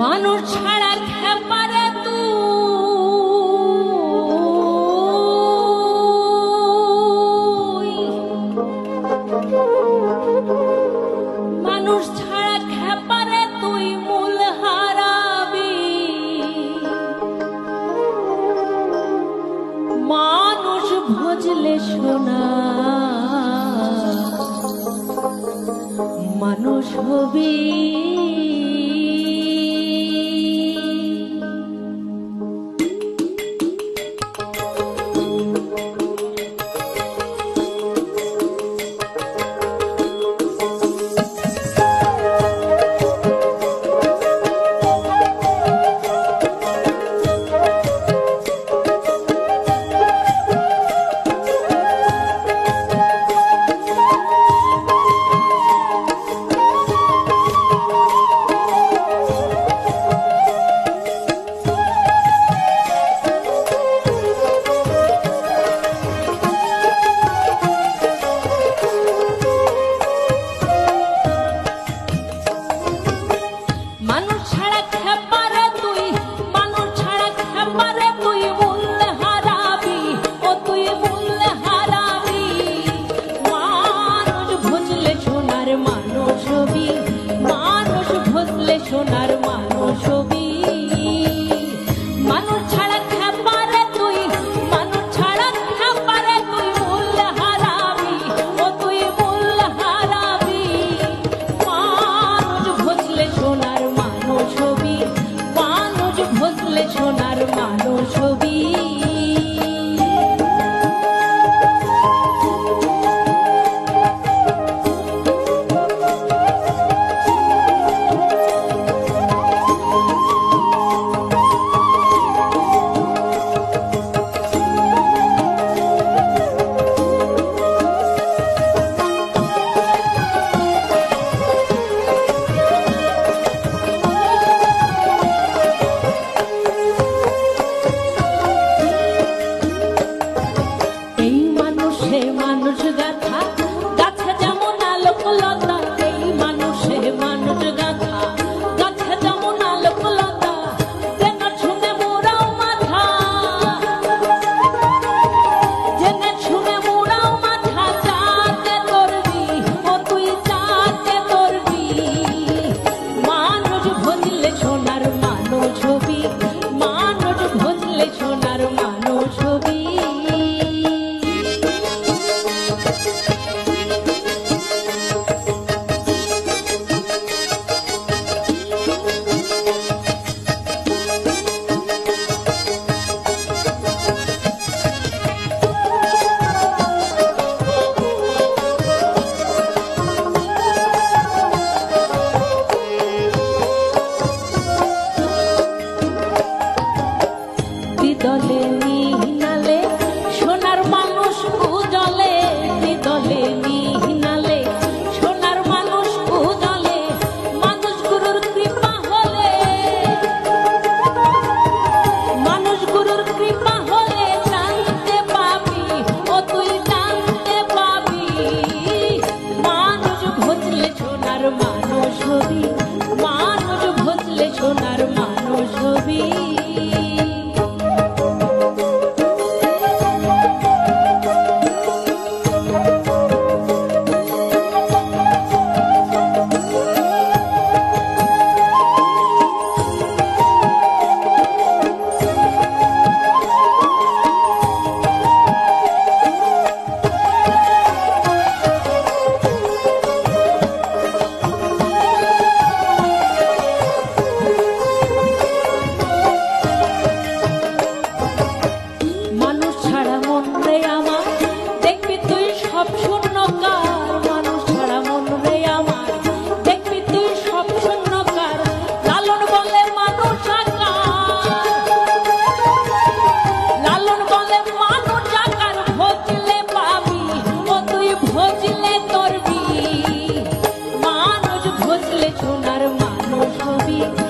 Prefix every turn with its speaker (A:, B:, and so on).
A: মানুষ ছাড়া খেপারে তু। মানুষ ছাড়া খেপারে তুই মূল হারাবি। মানুষ ভজলে শোনা মানুষ হবি। i don't hermano. আমার মানো হবে